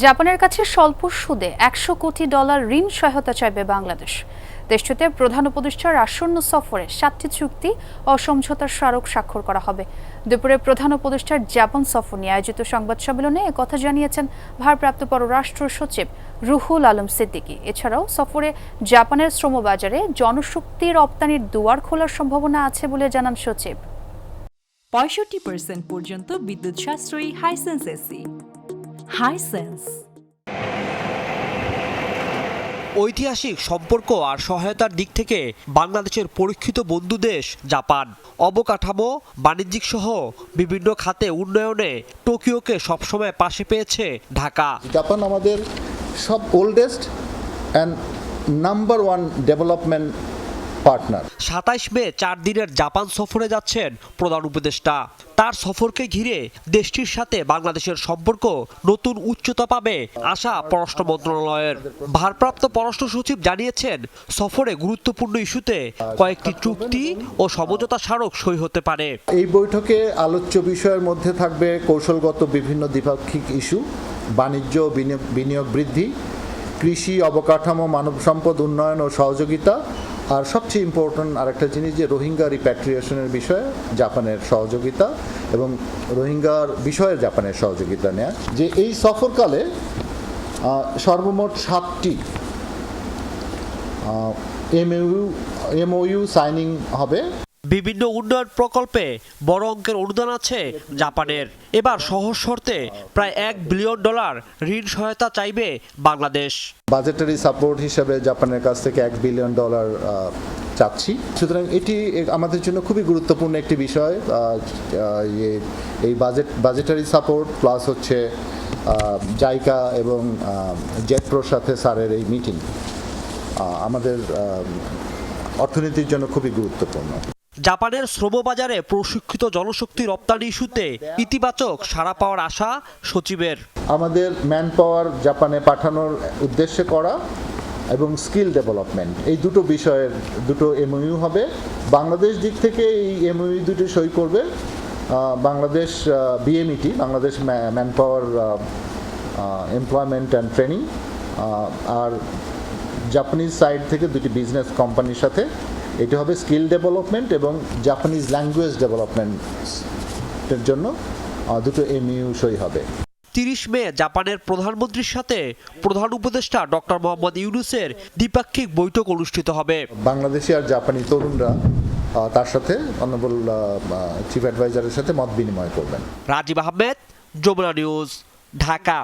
জাপানের কাছে স্বল্প সুদে একশো কোটি ডলার ঋণ সহায়তা চাইবে বাংলাদেশ। দেশটিতে প্রধান উপদেষ্টার আসন্ন সফরে সাতটি চুক্তি ও সমঝোতার স্মারক স্বাক্ষর করা হবে। দুপুরে প্রধান উপদেষ্টার জাপান সফর নিয়ে আয়োজিত সংবাদ সম্মেলনে একথা জানিয়েছেন ভারপ্রাপ্ত পররাষ্ট্র সচিব রুহুল আলম সিদ্দিকী। এছাড়াও সফরে জাপানের শ্রমবাজারে জনশক্তি রপ্তানির দুয়ার খোলার সম্ভাবনা আছে বলে জানান সচিব। পঁয়ষট্টি পার্সেন্ট পর্যন্ত বিদ্যুৎ সাশ্রয়ী হাইসেন্স এসি হাইসেন্স ঐতিহাসিক সম্পর্ক আর সহায়তার দিক থেকে বাংলাদেশের পরীক্ষিত বন্ধু দেশ জাপান। অবকাঠামো বাণিজ্যিক সহ বিভিন্ন খাতে উন্নয়নে টোকিওকে সবসময় পাশে পেয়েছে ঢাকা। জাপান আমাদের সব oldest and number one development partner সাতাইশ মে চার দিনের জাপান সফরে যাচ্ছেন প্রধান উপদেষ্টা। তার সফরকে ঘিরে দেশটির সাথে বাংলাদেশের সম্পর্ক নতুন উচ্চতা পাবে আশা পররাষ্ট্র মন্ত্রণালয়ের। ভারপ্রাপ্ত পররাষ্ট্র সচিব জানিয়েছেন, সফরে গুরুত্বপূর্ণ ইস্যুতে কয়েকটি চুক্তি ও সমঝোতা স্মারক সই হতে পারে। এই বৈঠকে আলোচ্য বিষয়ের মধ্যে থাকবে কৌশলগত বিভিন্ন দ্বিপাক্ষিক ইস্যু, বাণিজ্য, বিনিয়োগ বৃদ্ধি, কৃষি অবকাঠামো, মানব সম্পদ উন্নয়ন ও সহযোগিতা আর সবচেয়ে ইম্পর্ট্যান্ট আরেকটা জিনিস যে রোহিঙ্গা রিপ্যাট্রিয়েশনের বিষয়ে জাপানের সহযোগিতা এবং রোহিঙ্গার বিষয়ে জাপানের সহযোগিতা নেয়া। যে এই সফরকালে সর্বমোট সাতটি এমইউ এমওইউ সাইনিং হবে। বিভিন্ন উন্নয়ন প্রকল্পে বড় অঙ্কের অনুদান আছে জাপানের। এবার সহজ শর্তে প্রায় এক বিলিয়ন ডলার ঋণ সহায়তা চাইবে বাংলাদেশ। বাজেটারি সাপোর্ট হিসেবে জাপানের কাছ থেকে এক বিলিয়ন ডলার চাচ্ছি। সুতরাং এটি আমাদের জন্য খুবই গুরুত্বপূর্ণ একটি বিষয় ইয়ে, এই বাজেট বাজেটারি সাপোর্ট প্লাস হচ্ছে জাইকা এবং জেটপ্রোর সাথে স্যারের এই মিটিং আমাদের অর্থনীতির জন্য খুবই গুরুত্বপূর্ণ। জাপানের শ্রমবাজারে প্রশিক্ষিত জনশক্তি রপ্তানি ইস্যুতে ইতিবাচক সাড়া পাওয়ার আশা সচিবের। আমাদের ম্যান পাওয়ার জাপানে পাঠানোর উদ্দেশ্যে করা এবং স্কিল ডেভেলপমেন্ট এই দুটো বিষয়ের দুটো এমওইউ হবে। বাংলাদেশ দিক থেকে এই এমওইউ দুটো সই করবে। Bangladesh BMET Bangladesh manpower employment and training R Japanese side থেকে দুটি বিজনেস কোম্পানির সাথে এটি হবে স্কিল ডেভেলপমেন্ট এবং জাপানিজ ল্যাঙ্গুয়েজ ডেভেলপমেন্টের জন্য দুটো এমইউ সই হবে। তিরিশ মে জাপানের প্রধানমন্ত্রীর সাথে প্রধান উপদেষ্টা ডক্টর মোহাম্মদ ইউনুসের দ্বিপাক্ষিক বৈঠক অনুষ্ঠিত হবে। বাংলাদেশি আর জাপানি তরুণরা তার সাথে অনবল চিফ অ্যাডভাইজারের সাথে মত বিনিময় করবেন। রাজীব আহমেদ যমুনা নিউজ ঢাকা।